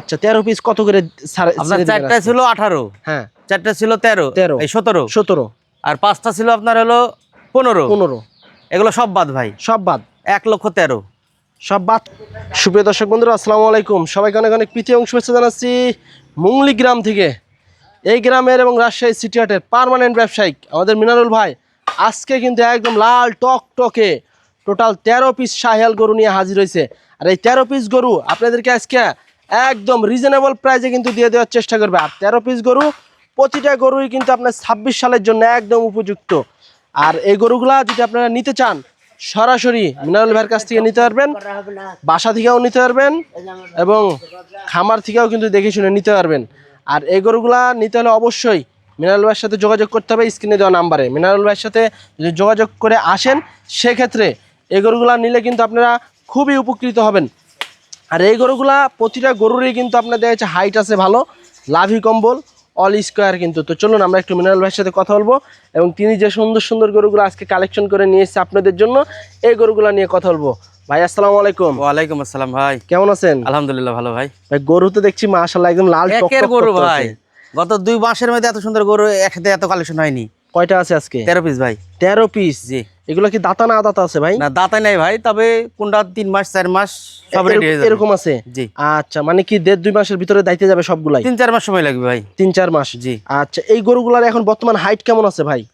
আচ্ছা তেরো পিস কত করে আপনার চারটা ছিল আঠারো। হ্যাঁ। চারটা ছিল তেরো। 13 এই সতেরো। সতেরো। আর পাঁচটা ছিল আপনার হলো পনেরো। পনেরো। এগুলো সব বাদ ভাই। সব বাদ। এক লক্ষ তেরো। সব বাদ। সুপ্রিয় দর্শক বন্ধুরা আসসালামু আলাইকুম। সবাইকে অনেক অনেক প্রীতি এবং শুভেচ্ছা জানাচ্ছি মুংলি গ্রাম থেকে। এই গ্রামের এবং রাজশাহী সিটি হাটের পার্মানেন্ট ব্যবসায়িক আমাদের মিনারুল ভাই আজকে কিন্তু একদম লাল টক টকে টোটাল তেরো পিস শাহিয়াল গরু নিয়ে হাজির হয়েছে। আর এই তেরো পিস গরু আপনাদেরকে আজকে একদম রিজনেবল প্রাইসে কিন্তু দিয়ে দেওয়ার চেষ্টা করবে। আর তেরো পিস গরু, প্রতিটা গরুই কিন্তু আপনার ছাব্বিশ সালের জন্য একদম উপযুক্ত। আর এই গরুগুলা যদি আপনারা নিতে চান, সরাসরি মিনারুল ভাইয়ের কাছ থেকে নিতে পারবেন, বাসা থেকেও নিতে পারবেন এবং খামার থেকেও কিন্তু দেখে শুনে নিতে পারবেন। আর এই গরুগুলা নিতে হলে অবশ্যই মিনারুল ভাইয়ের সাথে যোগাযোগ করতে হবে স্ক্রিনে দেওয়া নাম্বারে। মিনারুল ভাইয়ের সাথে যদি যোগাযোগ করে আসেন, সেক্ষেত্রে এই গরুগুলা নিলে কিন্তু আপনারা খুবই উপকৃত হবেন। আর এই গরুগুলা প্রতিটা গরুরই কিন্তু আপনার দেখা যাচ্ছে হাইট আছে ভালো লাভি কম্বল অল স্কোয়ার কিন্তু। তো চলুন আমরা একটু মিনারেল ভাইয়ের সাথে কথা বলব এবং তিনি যে সুন্দর সুন্দর গরুগুলো আজকে কালেকশন করে নিয়ে এসেছে আপনাদের জন্য এই গরুগুলো নিয়ে কথা বলব। ভাই আসসালামু আলাইকুম। ওয়ালাইকুম আসসালাম ভাই। কেমন আছেন? আলহামদুলিল্লাহ ভালো ভাই। ভাই গরু তো দেখছি মাশাআল্লাহ একদম লাল গরু ভাই। গত দুই মাসের মধ্যে এত সুন্দর গরু একসাথে এত কালেকশন হয়নি। কয়টা আছে আজকে? তেরো পিস ভাই। তেরো পিস জি। এগুলো কি দাতা না দাতা আছে ভাই? না দাতাই নাই ভাই তবে কোনটা তিন মাস চার মাস সব রেডি হয়ে এরকম- যাবে। এরকম আছে? জি। আচ্ছা মানে কি দেড় দুই মাসের ভিতরে দাইতে যাবে সবগুলাই? তিন চার মাস সময় লাগবে ভাই। তিন চার মাস? জি। আচ্ছা এই গরুগুলার এখন বর্তমান হাইট কেমন আছে ভাই?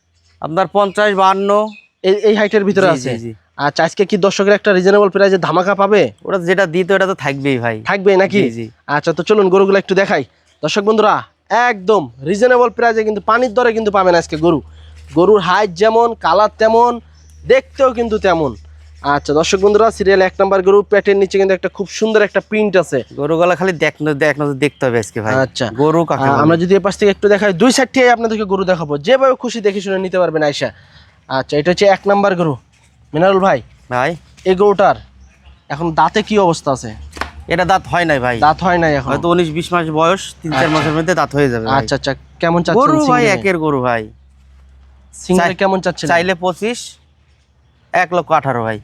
আপনার পঞ্চাশ বাহান্ন। এই এই হাইটের ভিতরে আছে। আচ্ছা আজকে কি দর্শকের একটা রিজনেবল প্রাইসে ধামাকা পাবে? ওটা যেটা দিতে ওটা তো থাকবেই ভাই। থাকবে নাকি। আচ্ছা তো চলুন গরুগুলো একটু দেখাই। দর্শক বন্ধুরা একদম রিজনেবল প্রাইসে কিন্তু পানির দরে কিন্তু পাবেন আজকে গরু। গরুর হাইট যেমন কালার তেমন দেখতেও কিন্তু তেমন। আচ্ছা দর্শক বন্ধুরা সিরিয়াল এক নাম্বার গরু পেটের নিচে কিন্তু একটা খুব সুন্দর একটা প্রিন্ট আছে। গরু গলা খালি দেখ দেখ দেখতে হবে আজকে ভাই। আচ্ছা। গরু কাকে আমরা যদি এ পাশ থেকে একটু দেখাই দুই সাইড থেকে আপনাদেরকে গরু দেখাবো। যেভাবে খুশি দেখে শুনে নিতে পারবেন আয়সা আচ্ছা এটা হচ্ছে এক নাম্বার গরু। মিনারুল ভাই ভাই। এই গরুটার এখন দাঁতে কি অবস্থা আছে? এটা দাঁত হয় নাই ভাই। দাঁত হয় নাই এখন। হয়তো উনিশ বিশ মাস বয়স তিন চার মাসের মধ্যে দাঁত হয়ে যাবে আচ্ছা আচ্ছা। কেমন গরু ভাই একের গরু ভাই। সিঙ্গেলে কেমন চাচ্ছেন? চাইলে পঁচিশ এক লক্ষ আঠারো ভাই।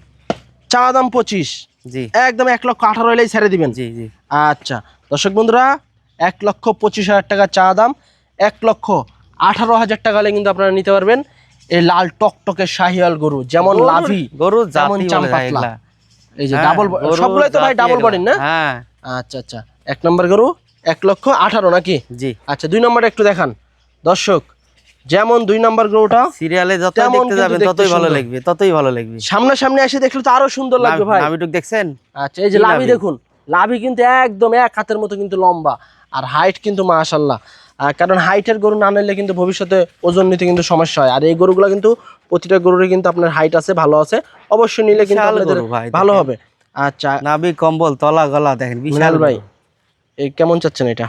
চা দাম পঁচিশ? জি। একদম এক লক্ষ আঠারো হলেই ছেড়ে দিবেন? জি জি। আচ্ছা। দর্শক বন্ধুরা এক লক্ষ পঁচিশ হাজার টাকা চা দাম এক লক্ষ আঠারো হাজার টাকা হলে কিন্তু আপনারা নিতে পারবেন। এই লাল টকটকে শাহিয়াল গরু যেমন লাভি গরু যেমন চাম্পাতলা। এই যে হ্যাঁ, ডাবল গরুর সবগুলোই তো ভাই ডাবল। বডির না? হ্যাঁ। আচ্ছা আচ্ছা। এক নম্বর গরু এক লক্ষ আঠারো নাকি? জি। আচ্ছা দুই নম্বরটা একটু দেখান। দর্শক যেমন দুই নম্বর গরুটা সিরিয়ালে যত দেখতে যাবেন ততই ভালো লাগবে ততই ভালো লাগবে। সামনাসামনি এসে দেখলে তো আরও সুন্দর লাগবে ভাই। নাবিটুক দেখছেন? আচ্ছা এই যে লাভি? দেখুন। লাভি কিন্তু একদম এক হাতের মতো কিন্তু লম্বা। আর হাইট কিন্তু মাশাল্লাহ আহ, কারণ হাইটের গরু না নিলে কিন্তু ভবিষ্যতে ওজন নিতে কিন্তু সমস্যা হয়। আর এই গরুগুলো কিন্তু প্রতিটা গরুরই কিন্তু আপনার হাইট আছে ভালো আছে। অবশ্যই নিলে কিন্তু আপনাদের ভালো হবে। আচ্ছা। নাবি কম্বল তলা গলা দেখেন বিশাল ভাই এই কেমন চাচ্ছেন এটা?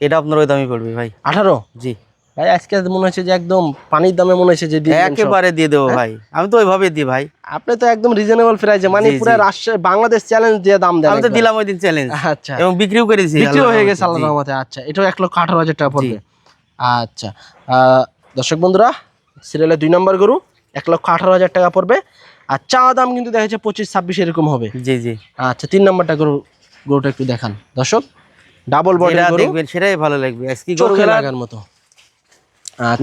এটা আপনার ওই দামই পড়বে ভাই। আঠারো? জি। ভাই আজকে মনে হচ্ছে যে একদম পানির দামে মনে হচ্ছে যে সব। একেবারে দিয়ে দেবো হ্যাঁ? ভাই আমি তো ওইভাবে দিই ভাই। আপনি তো একদম রিজনেবল প্রাইসে মানে পুরো। রাজশাহী বাংলাদেশ চ্যালেঞ্জ দিয়ে দাম দেন আমি তো দিলাম ওই দিন চ্যালেঞ্জ আচ্ছা। এবং বিক্রিও করেছি বিক্রি আল্লাহর হয়ে গেছে রহমতে। আল্লাহ জি। রহমতে। আচ্ছা এটাও এক লক্ষ আঠারো হাজার টাকা পড়বে। আচ্ছা দর্শক বন্ধুরা সিরিয়ালের দুই নম্বর গরু এক লক্ষ আঠারো হাজার টাকা পড়বে। আর চা দাম কিন্তু দেখা যাচ্ছে পঁচিশ ছাব্বিশ এরকম হবে। জি জি। আচ্ছা তিন নম্বরটা গরু গরুটা একটু দেখান। দর্শক ডাবল বডি দেখবেন সেটাই ভালো লাগবে। আজকে গরুগুলা লাগার মতো।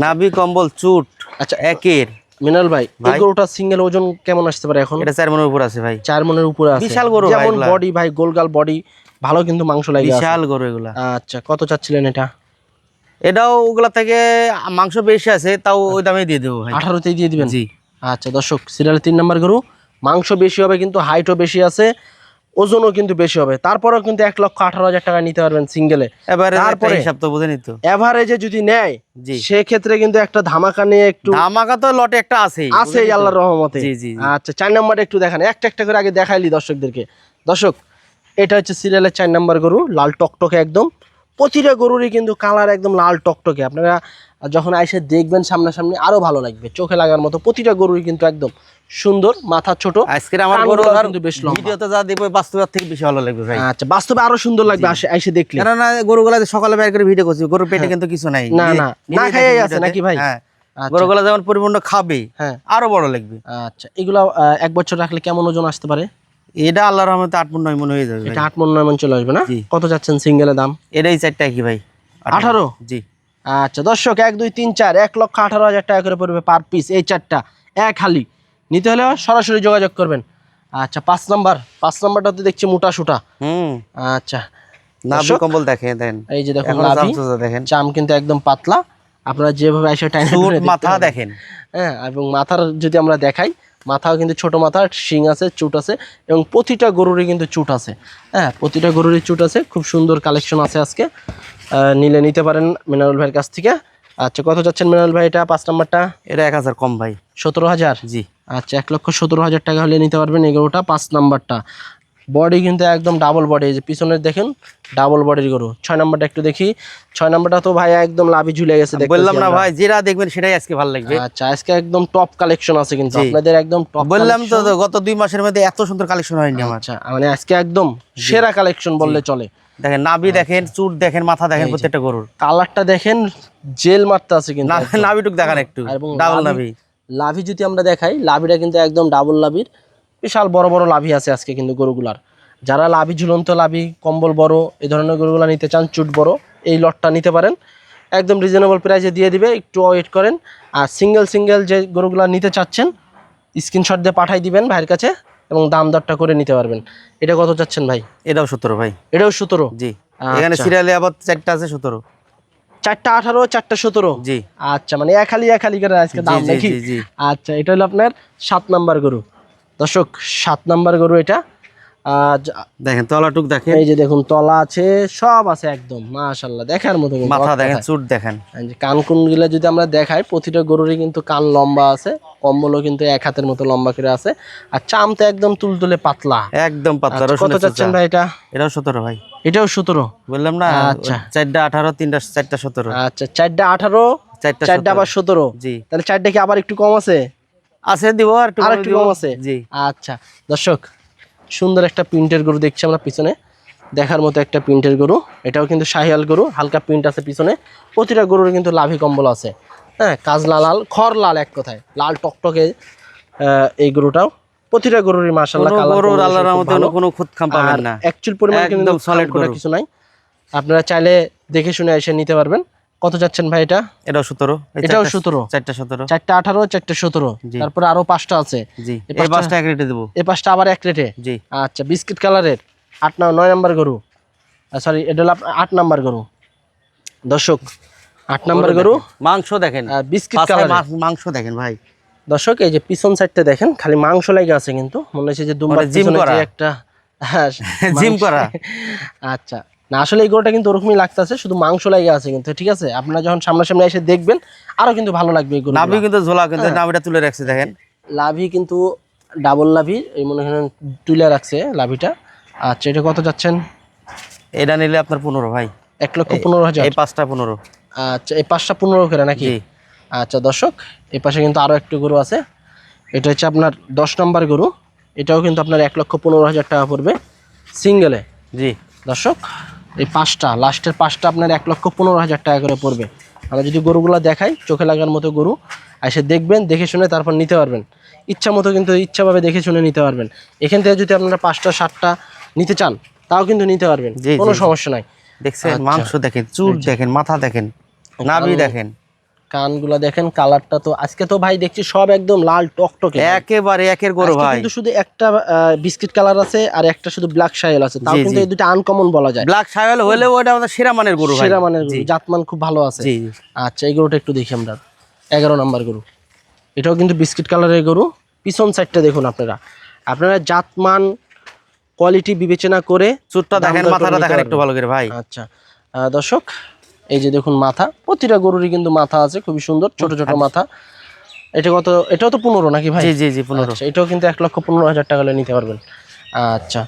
নাভি কম্বল চুট আচ্ছা একের। মিনাল ভাই এই ভাই। গরুটার সিঙ্গেল ওজন কেমন আসতে পারে এখন? এটা চার মনের উপর আছে ভাই। চার মনের উপরে আছে। বিশাল গরু ভাই যেমন বডি ভাই গোলগাল বডি ভালো কিন্তু মাংস লাগে। বিশাল গরু এগুলা। আচ্ছা কত চাচ্ছিলেন এটা? এটাও ওগুলা থেকে মাংস বেশি আছে তাও ওই দামে দিয়ে দেবো ভাই। আঠারোতেই দিয়ে দিবেন? জি। আচ্ছা দর্শক সিরিয়াল তিন নম্বর গরু। মাংস বেশি হবে কিন্তু হাইটও বেশি আছে। ওজনও কিন্তু বেশি হবে। তারপরেও কিন্তু এক লক্ষ আঠারো হাজার টাকা নিতে পারবেন সিঙ্গেলে তারপরে- হিসাব তো এভারেজে যদি নেয় সেক্ষেত্রে কিন্তু একটা ধামাকা নিয়ে একটু ধামাকা তো লটে একটা আছে আছে আল্লাহ আল্লাহর রহমতে। আচ্ছা চার নম্বর একটু দেখান। একটা একটা করে আগে দেখাইলি দর্শকদেরকে। দর্শক এটা হচ্ছে সিরিয়ালের চার নাম্বার গরু লাল টকটকে একদম। প্রতিটা গরুরই কিন্তু কালার একদম লাল টকটকে। আপনারা যখন আইসে দেখবেন সামনাসামনি আরও ভালো লাগবে। চোখে লাগার মতো প্রতিটা গরুই কিন্তু একদম সুন্দর মাথা ছোট আজকের আমার গরু কিন্তু বেশ লম্বা। ভিডিওতে যা দিব বাস্তবের থেকে বেশি ভালো লাগবে ভাই। আচ্ছা বাস্তবে আরও সুন্দর লাগবে আসে আইসে দেখলে। না না গরুগুলা সকালে বের করে ভিডিও করছি গরুর পেটে কিন্তু কিছু নাই। না, না, না খাইয়াই আছে নাকি ভাই? হ্যাঁ। আচ্ছা, গরুগুলা যেমন পরিপূর্ণ খাবে হ্যাঁ। আরও বড় লাগবে। আচ্ছা এগুলো আহ, এক বছর রাখলে কেমন ওজন আসতে পারে? এটা আল্লাহর রহমতে আট মন নয় মন হয়ে যাবে এটা আট মন নয় মন চলে আসবে না? কত যাচ্ছেন সিঙ্গেলের দাম? এটাই চারটা কি ভাই? আঠারো? জি। আচ্ছা দর্শক এক দুই তিন চার এক লক্ষ আঠারো হাজার টাকা করে পড়বে পার পিস এই চারটা। এক হালি। নিতে হলে সরাসরি যোগাযোগ করবেন। আচ্ছা পাঁচ নাম্বার পাঁচ নাম্বারটাতে দেখছি মোটা সুটা। হুম। আচ্ছা নাভি কম্বল এই যে দেখুন চাম কিন্তু একদম পাতলা। আপনারা যেভাবে এসে টাইম মাথা দেখেন। হ্যাঁ এবং মাথার যদি আমরা দেখাই মাথাও কিন্তু ছোট মাথা শিং আছে চুট আছে এবং প্রতিটা গরুরই কিন্তু চুট আছে। হ্যাঁ প্রতিটা গরুরই চুট আছে খুব সুন্দর কালেকশন আছে আজকে। নিলে নিতে পারেন মিনারুল ভাইয়ের কাছ থেকে। আচ্ছা কত যাচ্ছেন মিনারুল ভাই? এটা পাঁচ নাম্বারটা? এটা এক হাজার কম ভাই। সতেরো হাজার? জি। আচ্ছা এক লক্ষ সতেরো হাজার টাকা হলে নিতে পারবেন এগারোটা গরুটা পাঁচ নাম্বারটা। বডি কিন্তু একদম ডাবল বডি এই যে পিছনের দেখেন ডাবল বডির গরু। ছয় নাম্বারটা একটু দেখি। ছয় নাম্বারটা তো ভাই একদম লাভি ঝুলে গেছে বললাম না ভাই যেটা দেখবেন সেটাই আজকে ভালো লাগবে। আচ্ছা আজকে একদম টপ কালেকশন আছে কিন্তু আপনাদের একদম টপ বললাম তো গত দুই মাসের মধ্যে এত সুন্দর কালেকশন হয়নি আমার। আচ্ছা মানে আজকে একদম সেরা কালেকশন বললে চলে। দেখেন নাভি দেখেন চুট দেখেন মাথা দেখেন প্রত্যেকটা গরুর। কালারটা দেখেন জেল মারতে আছে কিন্তু নাভিটুক দেখান একটু ডাবল লাভি- নাভি। লাভি যদি আমরা দেখাই লাভিটা কিন্তু একদম ডাবল লাভির। বিশাল বড় বড় লাভি আছে আজকে কিন্তু গরুগুলার। যারা লাভি ঝুলন্ত লাভি কম্বল বড় এই ধরনের গরুগুলা নিতে চান চুট বড় এই লটটা নিতে পারেন। একদম রিজনেবল প্রাইসে দিয়ে দিবে একটু ওয়েট করেন। আর সিঙ্গেল সিঙ্গেল যে গরুগুলা নিতে চাচ্ছেন স্ক্রিনশট দিয়ে পাঠাই দিবেন ভাইয়ের কাছে এবং দাম দরটা করে নিতে পারবেন। এটা কত চাচ্ছেন ভাই? এটাও সতেরো ভাই। এটাও সতেরো? জি। এখানে আচ্ছা। সিরিয়ালে আবার চারটা আছে সতেরো। চারটা আঠারো চারটা সতেরো? জি। আচ্ছা মানে এক হালি এক হালি করে আজকে দাম নাকি। আচ্ছা এটা হলো আপনার সাত নাম্বার গরু। দর্শক সাত নাম্বার গরু এটা। দেখেন তলাটুক দেখেন। এই যে দেখুন তলা আছে সব আছে একদম মাশাল্লাহ দেখার মতো মাথা দেখেন চুট দেখেন। কান কুনগুলা যদি আমরা দেখাই প্রতিটা গরুরই কিন্তু কান লম্বা আছে কম্বলও কিন্তু এক হাতের মতো লম্বা করে আছে আর চাম তো একদম তুলতুলে পাতলা। একদম পাতলা আচ্ছা, কত চাচ্ছেন ভাই এটা? এটাও সতেরো ভাই। এটাও সতেরো? বললাম না আচ্ছা। চারটা আঠারো তিনটা চারটা সতেরো। আচ্ছা চারটা আঠারো চারটা চারটা আবার সতেরো। জি। তাহলে চারটা কি আবার একটু কম আছে? আছে দিব আর একটু কমে আছে? জি। আচ্ছা। দর্শক সুন্দর একটা প্রিন্টের গরু দেখছি আমরা পিছনে। দেখার মতো একটা প্রিন্টের গরু। এটাও কিন্তু শাহিয়াল গরু হালকা প্রিন্ট আছে পিছনে। প্রতিটা গরুর কিন্তু লাভি কম্বল আছে। হ্যাঁ কাজলা লাল খড় লাল এক কথায়। লাল টকটকে এই গরুটাও। প্রতিটা গরুরই কোনো কালার গরুর আল্লাহর রহমতে কোনো খুদ খাম পাবেন না। অ্যাকচুয়াল পরিমাণ কিন্তু solid গরু। কিছু নাই। আপনারা চাইলে দেখে শুনে এসে নিতে পারবেন। কত যাচ্ছেন ভাই এটা? এটাও সতেরো। এটাও সতেরো। চারটা সতেরো। চারটা আঠারো চারটা সতেরো। তারপরে আরও পাঁচটা আছে। জি। এই এই পাঁচটা- পাঁচটা এক রেটে দেবো। এ পাঁচটা আবার এক রেটে? জি। আচ্ছা বিস্কিট কালারের আট নয় নাম্বার গরু। সরি এটা হলো আট নাম্বার গরু। দর্শক আট নাম্বার গরু। মাংস দেখেন। বিস্কিট কালার মাংস দেখেন ভাই। দর্শক এই যে পিছন সাইডটা দেখেন খালি মাংস লেগে আছে কিন্তু। মনে হচ্ছে যে দুম্বার মানে জিম করা। একটা হ্যাঁ, জিম করা। আচ্ছা না আসলে এই গরুটা কিন্তু ওরকমই লাগতেছে শুধু মাংস লেগে আছে কিন্তু ঠিক আছে? আপনারা যখন সামনাসামনি এসে দেখবেন আরও কিন্তু ভালো লাগবে এই গরু নাভি কিন্তু ঝোলা কিন্তু হ্যাঁ। নাভিটা তুলে রাখছে দেখেন। লাভি কিন্তু ডাবল লাভি এই মনে করেন তুলে রাখছে লাভিটা। আচ্ছা এটা কত যাচ্ছেন? এটা নিলে আপনার পনেরো ভাই। এক লক্ষ পনেরো হাজার। এই পাঁচটা পনেরো। আচ্ছা এই পাঁচটা পনেরো করে নাকি? আচ্ছা দর্শক এই পাশে কিন্তু আরও একটি গরু আছে। এটা হচ্ছে আপনার দশ নম্বর গরু। এটাও কিন্তু আপনার এক লক্ষ পনেরো হাজার টাকা পড়বে সিঙ্গেলে। জি। দর্শক এই পাঁচটা লাস্টের পাঁচটা আপনার এক লক্ষ পনেরো হাজার টাকা করে পড়বে। আমরা যদি গরুগুলো দেখাই চোখে লাগার মতো গরু এসে দেখবেন দেখে শুনে তারপর নিতে পারবেন। ইচ্ছা মতো কিন্তু ইচ্ছাভাবে দেখে শুনে নিতে পারবেন। এখান থেকে যদি আপনারা পাঁচটা সাতটা নিতে চান তাও কিন্তু নিতে পারবেন। কোনো সমস্যা নাই। দেখছেন আচ্ছা। মাংস দেখেন চুল দেখেন মাথা দেখেন নাভি দেখেন। কানগুলা দেখেন কালারটা তো আজকে তো ভাই দেখছি সব একদম লাল টকটকে একেবারে একের গরু ভাই। কিন্তু শুধু একটা বিস্কিট কালার আছে আর একটা শুধু ব্ল্যাক শাইল আছে। তাও কিন্তু এই দুটো আনকমন বলা যায়। ব্ল্যাক সাইল হলেও ওটা আমাদের সেরা মানের গরু ভাই। সেরা মানের গরু জাতমান খুব ভালো আছে। আচ্ছা এই গরুটা একটু দেখি আমরা। এগারো নাম্বার গরু। এটাও কিন্তু বিস্কিট কালারের গরু। পিছন সাইডটা দেখুন আপনারা। আপনারা জাতমান কোয়ালিটি বিবেচনা করে চুটটা দেখেন মাথাটা দেখেন একটু ভালো করে ভাই। আচ্ছা। দর্শক এই যে দেখুন মাথা প্রতিটা গরুরই কিন্তু মাথা আছে খুবই সুন্দর ছোট ছোট মাথা। এটা কত এটাও তো পনেরো নাকি ভাই? জি জি জি পনেরো। আচ্ছা এটাও কিন্তু এক লক্ষ পনেরো হাজার টাকা করে নিতে পারবেন। আচ্ছা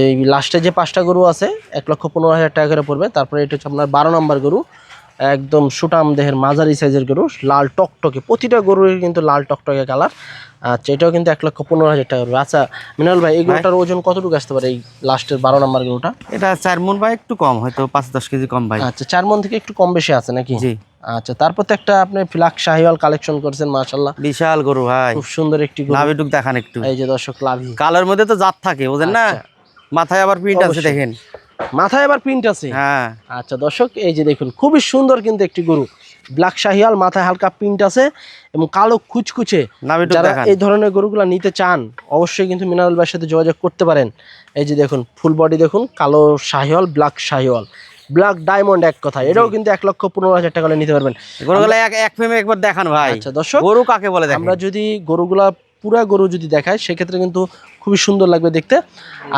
এই লাস্টে যে পাঁচটা গরু আছে এক লক্ষ পনেরো হাজার টাকা করে পড়বে। তারপরে এটা হচ্ছে আপনার বারো নম্বর গরু একদম সুটাম দেহের মাঝারি সাইজের গরু লাল টকটকে প্রতিটা গরুর কিন্তু লাল টকটকে কালার। আচ্ছা এটাও কিন্তু এক লক্ষ পনেরো হাজার টাকা পড়বে আচ্ছা মিনাল ভাই এই গরুটার ওজন কতটুকু আসতে পারে এই লাস্টের বারো নম্বর গরুটা? এটা চার মন ভাই একটু কম হয়তো পাঁচ দশ কেজি কম ভাই। আচ্ছা চার মন থেকে একটু কম বেশি আছে নাকি? জি। আচ্ছা তারপর তো একটা আপনি ফ্লাক শাহিওয়াল কালেকশন করছেন মাশাল্লাহ বিশাল গরু ভাই। খুব সুন্দর একটি গরু। নাভিটুক দেখান একটু। এই যে দর্শক লাভি। কালোর মধ্যে তো জাত থাকে বুঝেন না? আচ্ছা। মাথায় আবার প্রিন্ট আছে দেখেন। মাথায় আবার প্রিন্ট আছে? হ্যাঁ। আচ্ছা দর্শক এই যে দেখুন খুবই সুন্দর কিন্তু একটি গরু। ব্ল্যাক শাহিয়াল মাথায় হালকা প্রিন্ট আছে এবং কালো কুচকুচে যারা এই ধরনের গরুগুলো নিতে চান অবশ্যই কিন্তু মিনারুল ভাইয়ের সাথে যোগাযোগ করতে পারেন। এই যে দেখুন ফুল বডি দেখুন কালো Sahiwal black Sahiwal black diamond এক কথা এটাও কিন্তু এক লক্ষ পনেরো হাজার টাকা নিতে পারবেন। গরুগুলো এক এক ফ্রেমে একবার দেখান ভাই। আচ্ছা দর্শক গরু কাকে বলে আমরা যদি গরুগুলা পুরা গরু যদি দেখায় সেক্ষেত্রে কিন্তু খুবই সুন্দর লাগবে দেখতে।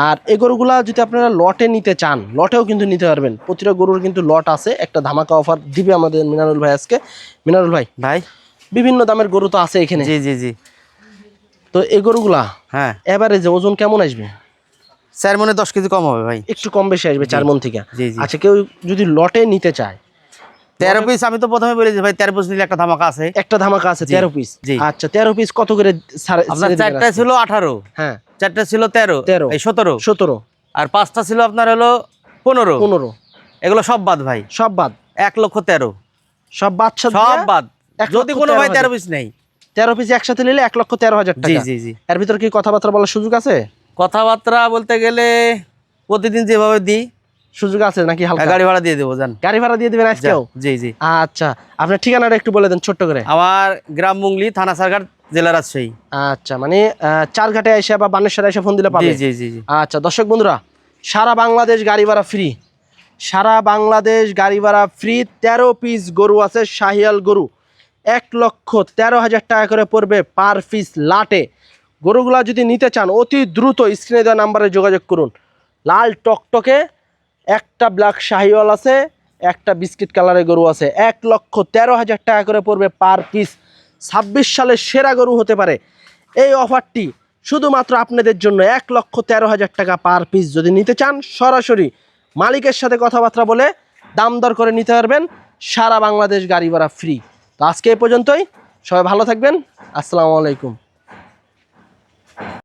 আর এই গরুগুলা যদি আপনারা লটে নিতে চান লটেও কিন্তু নিতে পারবেন। প্রতিটা গরুর কিন্তু লট আছে একটা ধামাকা অফার দিবে আমাদের মিনারুল ভাই আজকে। মিনারুল ভাই ভাই? বিভিন্ন দামের গরু তো আছে এখানে। জি জি জি। তো এই গরুগুলা হ্যাঁ। এভারেজে ওজন কেমন আসবে? চার মনে দশ কেজি কম হবে ভাই। একটু কম বেশি আসবে চার মন থেকে। আচ্ছা কেউ যদি লটে নিতে চায় তেরো পিস আমি তো প্রথমে বলেছি ভাই তেরো পিস নিলে একটা ধামাকা আছে। একটা ধামাকা আছে তেরো পিস আচ্ছা তেরো পিস কত করে আপনার চারটা ছিল আঠারো। হ্যাঁ। চারটা ছিল তেরো। 13 এই সতেরো। সতেরো। আর পাঁচটা ছিল আপনার হলো পনেরো। পনেরো। এগুলো সব বাদ ভাই। সব বাদ? এক লক্ষ তেরো। সব বাচ্চা সব বাদ। যদি কোনো ভাই তেরো। পিস নেই তেরো পিস একসাথে নিলে এক লক্ষ তেরো হাজার জি টাকা। জি জি। এর ভিতর কি কথাবার্তা বলার সুযোগ আছে? কথাবার্তা বলতে গেলে প্রতিদিন যেভাবে দিই সুযোগ আছে নাকি হালকা? গাড়ি ভাড়া দিয়ে দেবো জান। গাড়ি ভাড়া দিয়ে দিবেন আজকেও? জি জি। আচ্ছা আপনার ঠিকানাটা একটু বলে দেন ছোট্ট করে। আমার গ্রাম মুংলি থানা সারঘাট জেলা রাজশাহী। আচ্ছা মানে আহ, চার ঘাটে এসে বা বানেশ্বরে এসে ফোন দিলে পাবে? জি জি জি। আচ্ছা দর্শক বন্ধুরা সারা বাংলাদেশ গাড়ি ভাড়া ফ্রি। সারা বাংলাদেশ গাড়ি ভাড়া ফ্রি তেরো পিস গরু আছে শাহিয়াল গরু। এক লক্ষ তেরো হাজার টাকা করে পড়বে পার পিস লাটে। গরুগুলা যদি নিতে চান অতি দ্রুত স্ক্রিনে দেওয়া নাম্বারে যোগাযোগ করুন। লাল টকটকে একটা ব্ল্যাক শাহিওয়াল আছে, একটা বিস্কিট কালারের গরু আছে। এক লক্ষ তেরো হাজার টাকা করে পড়বে পার পিস ছাব্বিশ সালের সেরা গরু হতে পারে। এই অফারটি শুধুমাত্র আপনাদের জন্য এক লক্ষ তেরো হাজার টাকা পার পিস যদি নিতে চান, সরাসরি মালিকের সাথে কথাবার্তা বলে দাম দর করে নিতে পারবেন। সারা বাংলাদেশ গাড়ি ভাড়া ফ্রি তো আজকে এই পর্যন্তই। সবাই ভালো থাকবেন। আসসালামু আলাইকুম।